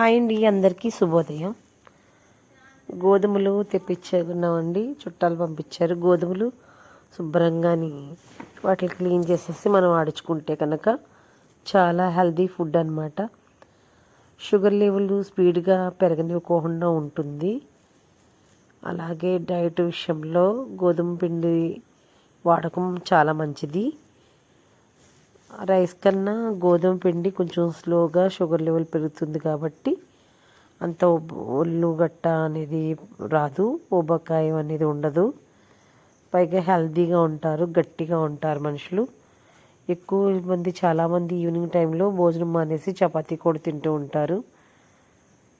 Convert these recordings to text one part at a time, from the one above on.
Hi అండి అందరికీ శుభోదయం. గోధుమలు తెప్పించుకున్నామండి చుట్టాలు పంపించారు. గోధుమలు శుభ్రంగాని వాటిని క్లీన్ చేసేసి మనం వాడుచుకుంటే కనుక చాలా హెల్దీ ఫుడ్ అనమాట షుగర్ లెవెల్ స్పీడ్గా పెరగనివ్వకుండా ఉంటుంది. అలాగే డైట్ విషయంలో గోధుమ పిండి వాడకం చాలా మంచిది. రైస్ కన్నా గోధుమ పిండి కొంచెం స్లోగా షుగర్ లెవెల్ పెరుగుతుంది కాబట్టి అంత ఒళ్ళు గట్ట అనేది రాదు ఊబకాయం అనేది ఉండదు. పైగా హెల్తీగా ఉంటారు గట్టిగా ఉంటారు మనుషులు. ఎక్కువ మంది చాలామంది ఈవినింగ్ టైంలో భోజనం మానేసి చపాతీ కూడా తింటూ ఉంటారు.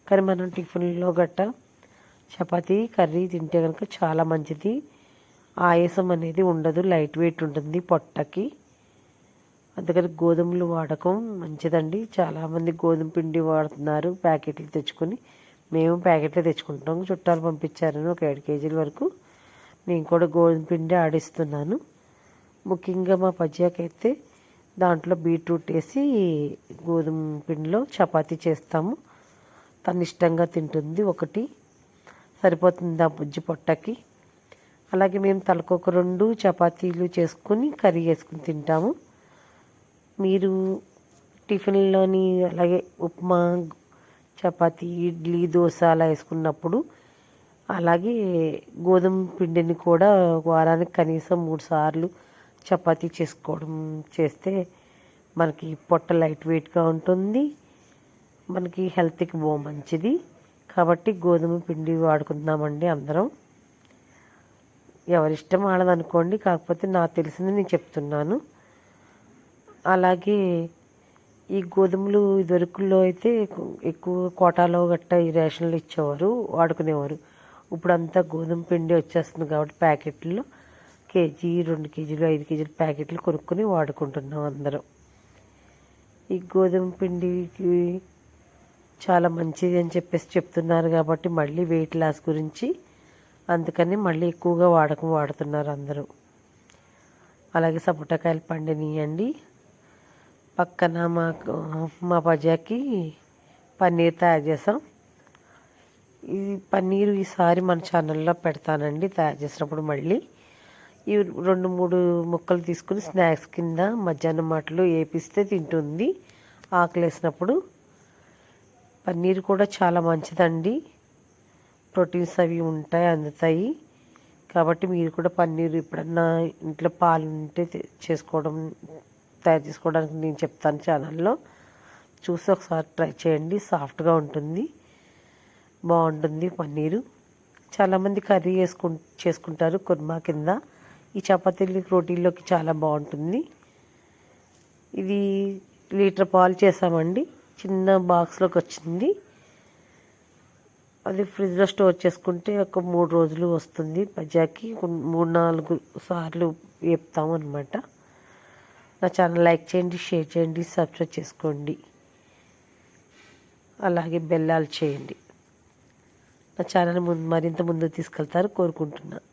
కానీ మనం టిఫిన్లో గట్ట చపాతీ కర్రీ తింటే కనుక చాలా మంచిది. ఆయాసం అనేది ఉండదు లైట్ వెయిట్ ఉంటుంది పొట్టకి. అందుకని గోధుమలు వాడకం మంచిదండి. చాలామంది గోధుమ పిండి వాడుతున్నారు ప్యాకెట్లు తెచ్చుకొని. మేము ప్యాకెట్లు తెచ్చుకుంటాం చుట్టాలు పంపించారని ఒక ఏడు కేజీల వరకు. నేను కూడా గోధుమ పిండి ఆడిస్తున్నాను ముఖ్యంగా మా పజ్జాకైతే దాంట్లో బీట్రూట్ వేసి గోధుమ పిండిలో చపాతీ చేస్తాము. తను ఇష్టంగా తింటుంది ఒకటి. సరిపోతుంది ఆ బుజ్జి పొట్టకి. అలాగే మేము తలకొక రెండు చపాతీలు చేసుకుని కర్రీ వేసుకుని తింటాము. మీరు టిఫిన్లోని అలాగే ఉప్మా చపాతి ఇడ్లీ దోశ అలా వేసుకున్నప్పుడు అలాగే గోధుమ పిండిని కూడా వారానికి కనీసం మూడు సార్లు చపాతీ చేసుకోవడం చేస్తే మనకి పొట్ట లైట్ వెయిట్గా ఉంటుంది. మనకి హెల్త్కి బో మంచిది. కాబట్టి గోధుమ పిండి వాడుకుందామండి అందరం. ఎవరిష్టం ఆడదనుకోండి కాకపోతే నాకు తెలిసింది నేను చెప్తున్నాను. అలాగే ఈ గోధుమలు ఇదివరకుల్లో అయితే ఎక్కువ కోటాలో గట్ట ఈ రేషన్లు ఇచ్చేవారు వాడుకునేవారు. ఇప్పుడు అంతా గోధుమ పిండి వచ్చేస్తుంది కాబట్టి ప్యాకెట్లో కేజీ రెండు కేజీలు ఐదు కేజీలు ప్యాకెట్లు కొనుక్కొని వాడుకుంటున్నాం అందరం. ఈ గోధుమ పిండికి చాలా మంచిది అని చెప్పేసి చెప్తున్నారు కాబట్టి మళ్ళీ వెయిట్ లాస్ గురించి అందుకని మళ్ళీ ఎక్కువగా వాడకం వాడుతున్నారు అందరూ. అలాగే సపోటాకాయలు పండినియండి. పక్కన మాకు మా బజాకి పన్నీర్ తయారు చేసాం. ఈ పన్నీరు ఈసారి మన ఛానల్లో పెడతానండి తయారు చేసినప్పుడు మళ్ళీ. ఈ రెండు మూడు ముక్కలు తీసుకుని స్నాక్స్ కింద మధ్యాహ్నం మాటలు వేపిస్తే తింటుంది. ఆకలేసినప్పుడు పన్నీర్ కూడా చాలా మంచిదండి. ప్రోటీన్స్ అవి ఉంటాయి అందుతాయి. కాబట్టి మీరు కూడా పన్నీర్ ఎప్పుడన్నా ఇంట్లో పాలు ఉంటే చేసుకోవడం తయారు చేసుకోవడానికి నేను చెప్తాను ఛానల్లో. చూసి ఒకసారి ట్రై చేయండి. సాఫ్ట్గా ఉంటుంది. బాగుంటుంది పన్నీరు. చాలామంది కర్రీ వేసుకు చేసుకుంటారు కుర్మా కింద. ఈ చపాతీలు రోటీల్లోకి చాలా బాగుంటుంది. ఇది లీటర్ పాలు చేసామండి. చిన్న బాక్స్లోకి వచ్చింది. అది ఫ్రిడ్జ్లో స్టోర్ చేసుకుంటే ఒక మూడు రోజులు వస్తుంది. పజాకి మూడు నాలుగు సార్లు వేపుతాం అనమాట నా ఛానల్ లైక్ చేయండి షేర్ చేయండి సబ్స్క్రైబ్ చేసుకోండి. అలాగే బెల్లాలు చేయండి. నా ఛానల్ ముందు మరింత ముందు తీసుకెళ్తారు కోరుకుంటున్నాను